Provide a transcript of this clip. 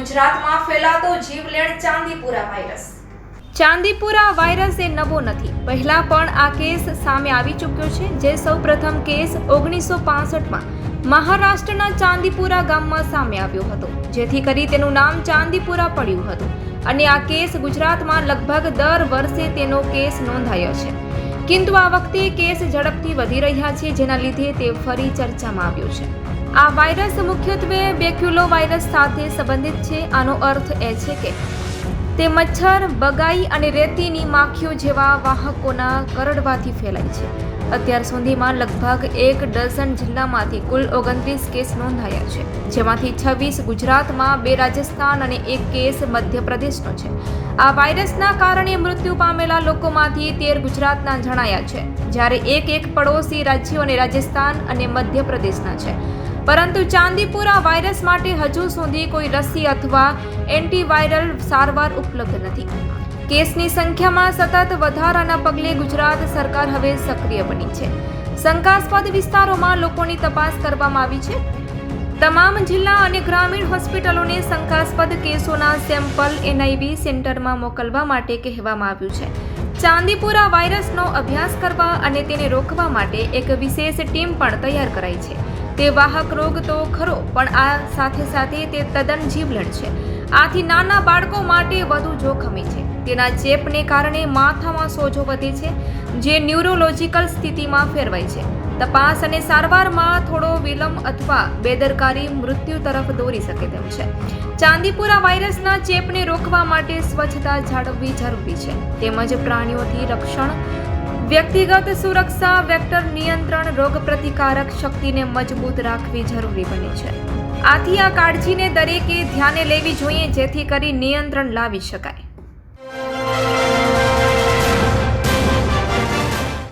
ગુજરાતમાં ફેલાતો જીવલેણ ચાંદીપુરા વાયરસ. ચાંદીપુરા વાયરસ એ નવો નથી. પહેલા પણ આ કેસ સામે આવી ચૂક્યો છે, જે સૌપ્રથમ કેસ ઓગણીસો પાસઠમાં મહારાષ્ટ્રના ચાંદીપુરા ગામમાં સામે આવ્યો હતો, જેથી કરી તેનું નામ ચાંદીપુરા પડ્યું હતું. અને આ કેસ ગુજરાતમાં લગભગ દર વર્ષે તેનો કેસ નોંધાયો છે. કિંતુ આ વખતે કેસ ઝડપથી વધી રહ્યા છે, જેના લીધે તે ફરી ચર્ચામાં આવ્યો છે. આ વાયરસ મુખ્યત્વે બેક્યુલો વાયરસ સાથે સંબંધિત છે. આનો અર્થ એ છે કે તે મચ્છર, બગાઈ અને રેતીની માખીઓ જેવા વાહકોના કરડવાથી ફેલાય છે. અત્યાર સુધીમાં લગભગ એક ડઝન જિલ્લામાંથી કુલ ઓગણત્રીસ કેસ નોંધાયા છે, જેમાંથી છવ્વીસ ગુજરાતમાં, બે રાજસ્થાન અને એક કેસ મધ્યપ્રદેશનો છે. આ વાયરસના કારણે મૃત્યુ પામેલા લોકોમાંથી તેર ગુજરાતના જણાયા છે, જ્યારે એક એક પડોશી રાજ્યો અને રાજસ્થાન અને મધ્યપ્રદેશના છે. પરંતુ ચાંદીપુરા વાયરસ માટે હજુ સુધી કોઈ રસી અથવા એન્ટીવાયરલ સારવાર ઉપલબ્ધ નથી. કેસની સંખ્યામાં સતત વધારાના પગલે ગુજરાત સરકાર હવે સક્રિય બની છે. શંકાસ્પદ વિસ્તારોમાં લોકોની તપાસ કરવામાં આવી છે. તમામ જિલ્લા અને ગ્રામીણ હોસ્પિટલોને શંકાસ્પદ કેસોના સેમ્પલ એનઆઈવી સેન્ટરમાં મોકલવા માટે કહેવામાં આવ્યું છે. ચાંદીપુરા વાયરસનો અભ્યાસ કરવા અને તેને રોકવા માટે એક વિશેષ ટીમ પણ તૈયાર કરાઈ છે. તે વાહક રોગ તો ખરો, પણ આ સાથે સાથે તે તદ્દન જીવલેણ છે. આથી નાના બાળકો માટે વધુ જોખમી છે. તેના ચેપને કારણે માથામાં સોજો વધે છે, જે ન્યુરોલોજિકલ સ્થિતિમાં ફેરવાય છે. તપાસ અને સારવારમાં થોડો વિલંબ અથવા બેદરકારી મૃત્યુ તરફ દોરી શકે તેમ છે. ચાંદીપુરા વાયરસના ચેપને રોકવા માટે સ્વચ્છતા જાળવવી જરૂરી છે. તેમજ પ્રાણીઓથી રક્ષણ વ્યક્તિગત સુરક્ષા, વેક્ટર નિયંત્રણ, રોગ પ્રતિકારક શક્તિને મજબૂત રાખવી જરૂરી બને છે. આથી આ કાળજીને દરેકે ધ્યાને લેવી જોઈએ જેથી કરી નિયંત્રણ લાવી શકાય.